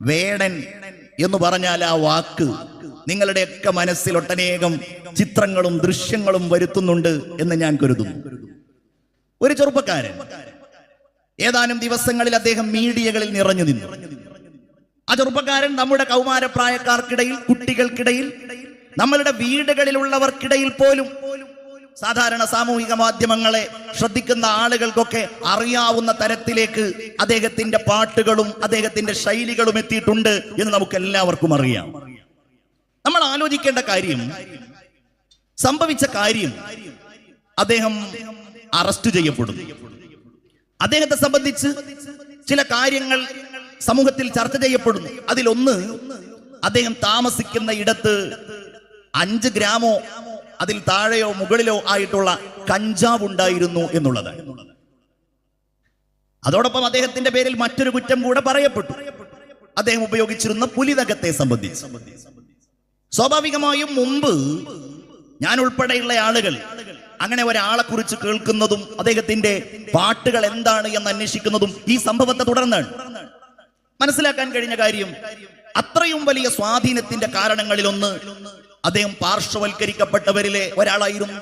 വേടൻ എന്ന് പറഞ്ഞാൽ ആ വാക്ക് നിങ്ങളുടെയൊക്കെ മനസ്സിൽ ഒട്ടനേകം ചിത്രങ്ങളും ദൃശ്യങ്ങളും വരുത്തുന്നുണ്ട് എന്ന് ഞാൻ കരുതുന്നു. ഒരു ചെറുപ്പക്കാരൻ ഏതാനും ദിവസങ്ങളിൽ അദ്ദേഹം മീഡിയകളിൽ നിറഞ്ഞു നിന്നു. ആ ചെറുപ്പക്കാരൻ നമ്മുടെ കൗമാരപ്രായക്കാർക്കിടയിൽ കുട്ടികൾക്കിടയിൽ നമ്മളുടെ വീടുകളിലുള്ളവർക്കിടയിൽ പോലും സാധാരണ സാമൂഹിക മാധ്യമങ്ങളെ ശ്രദ്ധിക്കുന്ന ആളുകൾക്കൊക്കെ അറിയാവുന്ന തരത്തിലേക്ക് അദ്ദേഹത്തിന്റെ പാട്ടുകളും അദ്ദേഹത്തിന്റെ ശൈലികളും എത്തിയിട്ടുണ്ട് എന്ന് നമുക്ക് എല്ലാവർക്കും അറിയാം. നമ്മൾ ആലോചിക്കേണ്ട കാര്യം സംഭവിച്ച കാര്യം അദ്ദേഹം അറസ്റ്റ് ചെയ്യപ്പെടുന്നു. അദ്ദേഹത്തെ സംബന്ധിച്ച് ചില കാര്യങ്ങൾ സമൂഹത്തിൽ ചർച്ച ചെയ്യപ്പെടുന്നു. അതിലൊന്ന് അദ്ദേഹം താമസിക്കുന്ന ഇടത്ത് അഞ്ച് ഗ്രാമോ അതിൽ താഴെയോ മുകളിലോ ആയിട്ടുള്ള കഞ്ചാവ് ഉണ്ടായിരുന്നു എന്നുള്ളത്. അതോടൊപ്പം അദ്ദേഹത്തിന്റെ പേരിൽ മറ്റൊരു കുറ്റം കൂടെ പറയപ്പെട്ടു. അദ്ദേഹം ഉപയോഗിച്ചിരുന്ന പുലിതകത്തെ സംബന്ധിച്ച്. സ്വാഭാവികമായും മുമ്പ് ഞാൻ ഉൾപ്പെടെയുള്ള ആളുകൾ അങ്ങനെ ഒരാളെ കുറിച്ച് കേൾക്കുന്നതും അദ്ദേഹത്തിന്റെ പാട്ടുകൾ എന്താണ് എന്ന് അന്വേഷിക്കുന്നതും ഈ സംഭവത്തെ തുടർന്നാണ്. മനസ്സിലാക്കാൻ കഴിഞ്ഞ കാര്യം അത്രയും വലിയ സ്വാധീനത്തിന്റെ കാരണങ്ങളിലൊന്ന് അദ്ദേഹം പാർശ്വവൽക്കരിക്കപ്പെട്ടവരിലെ ഒരാളായിരുന്നു.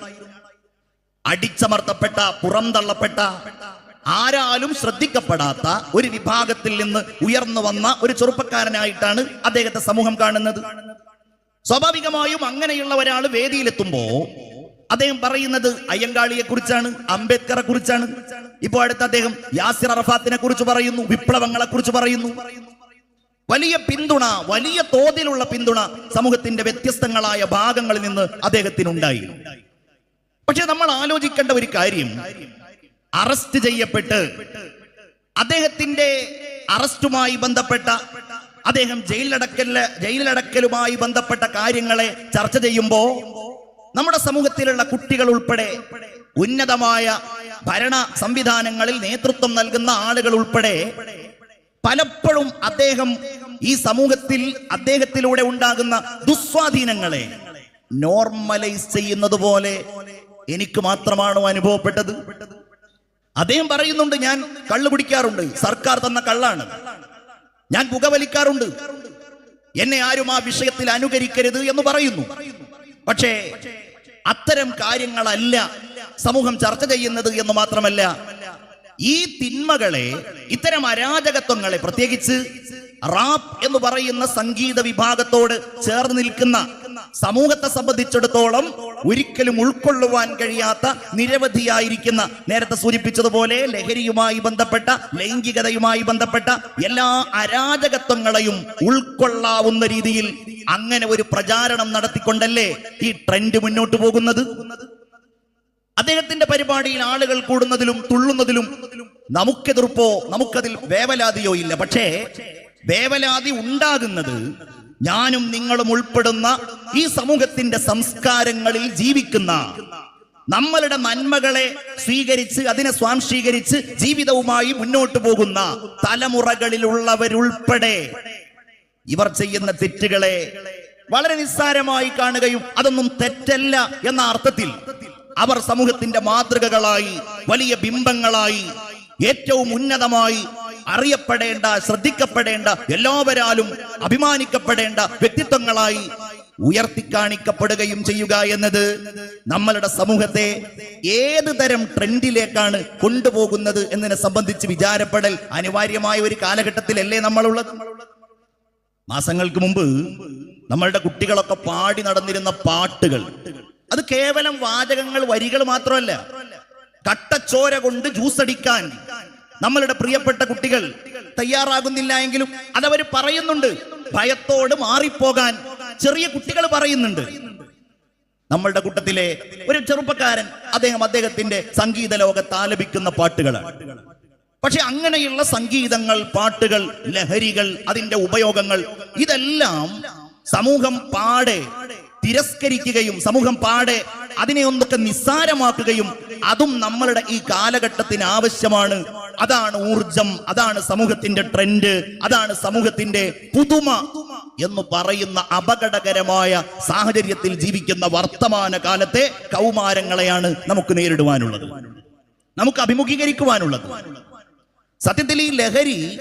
അടിച്ചമർത്തപ്പെട്ട പുറംതള്ളപ്പെട്ട ആരാലും ശ്രദ്ധിക്കപ്പെടാത്ത ഒരു വിഭാഗത്തിൽ നിന്ന് ഉയർന്നു വന്ന ഒരു ചെറുപ്പക്കാരനായിട്ടാണ് അദ്ദേഹത്തെ സമൂഹം കാണുന്നത്. സ്വാഭാവികമായും അങ്ങനെയുള്ള ഒരാൾ വേദിയിലെത്തുമ്പോ അദ്ദേഹം പറയുന്നത് അയ്യങ്കാളിയെ കുറിച്ചാണ് അംബേദ്കറെ കുറിച്ചാണ് ഇപ്പോൾ അടുത്ത് അദ്ദേഹം യാസിർ അറഫാത്തിനെ കുറിച്ച് പറയുന്നു വിപ്ലവങ്ങളെ കുറിച്ച് പറയുന്നു. വലിയ പിന്തുണ വലിയ തോതിലുള്ള പിന്തുണ സമൂഹത്തിന്റെ വ്യത്യസ്തങ്ങളായ ഭാഗങ്ങളിൽ നിന്ന് അദ്ദേഹത്തിനുണ്ടായി. പക്ഷെ നമ്മൾ ആലോചിക്കേണ്ട ഒരു കാര്യം. അറസ്റ്റ് ചെയ്യപ്പെട്ട് അദ്ദേഹത്തിന്റെ അറസ്റ്റുമായി ബന്ധപ്പെട്ട അദ്ദേഹം ജയിലിലടക്കൽ ജയിലിലടക്കലുമായി ബന്ധപ്പെട്ട കാര്യങ്ങളെ ചർച്ച ചെയ്യുമ്പോ നമ്മുടെ സമൂഹത്തിലുള്ള കുട്ടികൾ ഉൾപ്പെടെ ഉന്നതമായ ഭരണ സംവിധാനങ്ങളിൽ നേതൃത്വം നൽകുന്ന ആളുകൾ ഉൾപ്പെടെ പലപ്പോഴും അദ്ദേഹം ഈ സമൂഹത്തിൽ അദ്ദേഹത്തിലൂടെ ഉണ്ടാകുന്ന ദുസ്വാധീനങ്ങളെ നോർമലൈസ് ചെയ്യുന്നത് പോലെ എനിക്ക് മാത്രമാണോ അനുഭവപ്പെട്ടത്? അദ്ദേഹം പറയുന്നുണ്ട് ഞാൻ കള്ളു കുടിക്കാറുണ്ട്. സർക്കാർ തന്ന കള്ളാണ്. ഞാൻ പുകവലിക്കാറുണ്ട്. എന്നെ ആരും ആ വിഷയത്തിൽ അനുകരിക്കരുത് എന്ന് പറയുന്നു. പക്ഷേ അത്തരം കാര്യങ്ങളല്ല സമൂഹം ചർച്ച ചെയ്യുന്നത് എന്ന് മാത്രമല്ല ഈ തിന്മകളെ ഇത്തരം അരാജകത്വങ്ങളെ പ്രത്യേകിച്ച് റാപ്പ് എന്ന് പറയുന്ന സംഗീത വിഭാഗത്തോട് ചേർന്ന് നിൽക്കുന്ന സമൂഹത്തെ സംബന്ധിച്ചിടത്തോളം ഒരിക്കലും ഉൾക്കൊള്ളുവാൻ കഴിയാത്ത നിരവധിയായിരിക്കുന്ന നേരത്തെ സൂചിപ്പിച്ചതുപോലെ ലഹരിയുമായി ബന്ധപ്പെട്ട ലൈംഗികതയുമായി ബന്ധപ്പെട്ട എല്ലാ അരാജകത്വങ്ങളെയും ഉൾക്കൊള്ളാവുന്ന രീതിയിൽ അങ്ങനെ ഒരു പ്രചാരണം നടത്തിക്കൊണ്ടല്ലേ ഈ ട്രെൻഡ് മുന്നോട്ട് പോകുന്നത്? അദ്ദേഹത്തിന്റെ പരിപാടിയിൽ ആളുകൾ കൂടുന്നതിലും തുള്ളുന്നതിലും നമുക്കെതിർപ്പോ നമുക്കതിൽ വേവലാതിയോ ഇല്ല. പക്ഷേ വേവലാതി ഉണ്ടാകുന്നത് ഞാനും നിങ്ങളും ഉൾപ്പെടുന്ന ഈ സമൂഹത്തിന്റെ സംസ്കാരങ്ങളിൽ ജീവിക്കുന്ന നമ്മളുടെ നന്മകളെ സ്വീകരിച്ച് അതിനെ സ്വാംശീകരിച്ച് ജീവിതവുമായി മുന്നോട്ട് പോകുന്ന തലമുറകളിലുള്ളവരുൾപ്പെടെ ഇവർ ചെയ്യുന്ന തെറ്റുകളെ വളരെ നിസ്സാരമായി കാണുകയും അതൊന്നും തെറ്റല്ല എന്ന അർത്ഥത്തിൽ അവർ സമൂഹത്തിന്റെ മാതൃകകളായി വലിയ ബിംബങ്ങളായി ഏറ്റവും ഉന്നതമായി അറിയപ്പെടേണ്ട ശ്രദ്ധിക്കപ്പെടേണ്ട എല്ലാവരാലും അഭിമാനിക്കപ്പെടേണ്ട വ്യക്തിത്വങ്ങളായി ഉയർത്തിക്കാണിക്കപ്പെടുകയും ചെയ്യുക എന്നത് നമ്മളുടെ സമൂഹത്തെ ഏത് തരം ട്രെൻഡിലേക്കാണ് കൊണ്ടുപോകുന്നത് എന്നതിനെ സംബന്ധിച്ച് വിചാരപ്പെടൽ അനിവാര്യമായ ഒരു കാലഘട്ടത്തിലല്ലേ നമ്മളുള്ളത്? മാസങ്ങൾക്ക് മുമ്പ് നമ്മളുടെ കുട്ടികളൊക്കെ പാടി നടന്നിരുന്ന പാട്ടുകൾ അത് കേവലം വാചകങ്ങൾ വരികൾ മാത്രമല്ല. കട്ടച്ചോര കൊണ്ട് ജ്യൂസ് അടിക്കാൻ നമ്മളുടെ പ്രിയപ്പെട്ട കുട്ടികൾ തയ്യാറാകുന്നില്ല എങ്കിലും അതവർ പറയുന്നുണ്ട്. ഭയത്തോട് മാറിപ്പോകാൻ ചെറിയ കുട്ടികൾ പറയുന്നുണ്ട്. നമ്മളുടെ കൂട്ടത്തിലെ ഒരു ചെറുപ്പക്കാരൻ അദ്ദേഹം അദ്ദേഹത്തിന്റെ സംഗീത ലോകത്ത് ആലപിക്കുന്ന പാട്ടുകളാണ്. പക്ഷെ അങ്ങനെയുള്ള സംഗീതങ്ങൾ പാട്ടുകൾ ലഹരികൾ അതിന്റെ ഉപയോഗങ്ങൾ ഇതെല്ലാം സമൂഹം പാടെ തിരസ്കരിക്കുകയും സമൂഹം പാടെ അതിനെ ഒന്നൊക്കെ നിസ്സാരമാക്കുകയും അതും നമ്മളുടെ ഈ കാലഘട്ടത്തിന് ആവശ്യമാണ്. അതാണ് ഊർജം അതാണ് സമൂഹത്തിന്റെ ട്രെൻഡ് അതാണ് സമൂഹത്തിന്റെ പുതുമ എന്ന് പറയുന്ന അപകടകരമായ സാഹചര്യത്തിൽ ജീവിക്കുന്ന വർത്തമാന കാലത്തെ കൗമാരങ്ങളെയാണ് നമുക്ക് നേരിടുവാനുള്ളത്. നമുക്ക് അഭിമുഖീകരിക്കുവാനുള്ളത്. സത്യത്തിൽ ഈ ലഹരി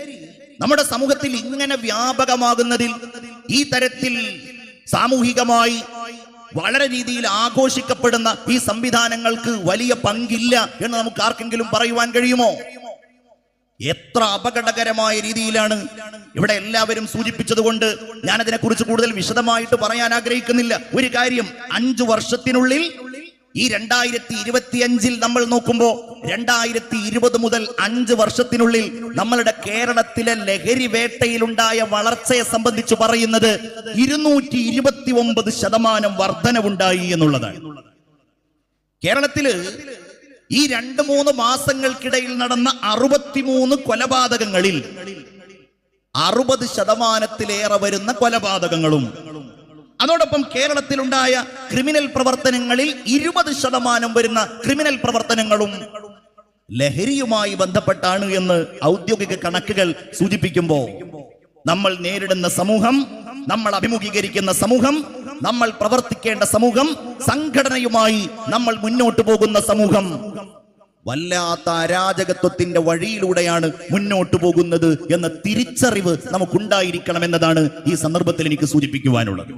നമ്മുടെ സമൂഹത്തിൽ ഇങ്ങനെ വ്യാപകമാകുന്നതിൽ ഈ തരത്തിൽ സാമൂഹികമായി വളരെ രീതിയിൽ ആഘോഷിക്കപ്പെടുന്ന ഈ സംവിധാനങ്ങൾക്ക് വലിയ പങ്കില്ല എന്ന് നമുക്ക് ആർക്കെങ്കിലും പറയുവാൻ കഴിയുമോ? എത്ര അപകടകരമായ രീതിയിലാണ് ഇവിടെ എല്ലാവരും സൂചിപ്പിച്ചതുകൊണ്ട് ഞാൻ അതിനെക്കുറിച്ച് കൂടുതൽ വിശദമായിട്ട് പറയാൻ ആഗ്രഹിക്കുന്നില്ല. ഒരു കാര്യം അഞ്ചു വർഷത്തിനുള്ളിൽ ഈ രണ്ടായിരത്തി ഇരുപത്തിയഞ്ചിൽ നമ്മൾ നോക്കുമ്പോൾ രണ്ടായിരത്തി ഇരുപത് മുതൽ അഞ്ച് വർഷത്തിനുള്ളിൽ നമ്മളുടെ കേരളത്തിലെ ലഹരി വേട്ടയിലുണ്ടായ വളർച്ചയെ സംബന്ധിച്ച് പറയുന്നത് ഇരുന്നൂറ്റി ഇരുപത്തി ഒമ്പത് ശതമാനം വർധനവുണ്ടായി എന്നുള്ളതാണ്. കേരളത്തിൽ ഈ രണ്ട് മൂന്ന് മാസങ്ങൾക്കിടയിൽ നടന്ന അറുപത്തിമൂന്ന് കൊലപാതകങ്ങളിൽ അറുപത് ശതമാനത്തിലേറെ വരുന്ന കൊലപാതകങ്ങളും അതോടൊപ്പം കേരളത്തിലുണ്ടായ ക്രിമിനൽ പ്രവർത്തനങ്ങളിൽ ഇരുപത് ശതമാനം വരുന്ന ക്രിമിനൽ പ്രവർത്തനങ്ങളും ലഹരിയുമായി ബന്ധപ്പെട്ടാണ് എന്ന് ഔദ്യോഗിക കണക്കുകൾ സൂചിപ്പിക്കുമ്പോൾ നമ്മൾ നേരിടുന്ന സമൂഹം നമ്മൾ അഭിമുഖീകരിക്കുന്ന സമൂഹം നമ്മൾ പ്രവർത്തിക്കേണ്ട സമൂഹം സംഘടനയുമായി നമ്മൾ മുന്നോട്ട് പോകുന്ന സമൂഹം വല്ലാത്ത അരാജകത്വത്തിന്റെ വഴിയിലൂടെയാണ് മുന്നോട്ട് പോകുന്നത് എന്ന തിരിച്ചറിവ് നമുക്കുണ്ടായിരിക്കണം എന്നതാണ് ഈ സന്ദർഭത്തിൽ എനിക്ക് സൂചിപ്പിക്കുവാനുള്ളത്.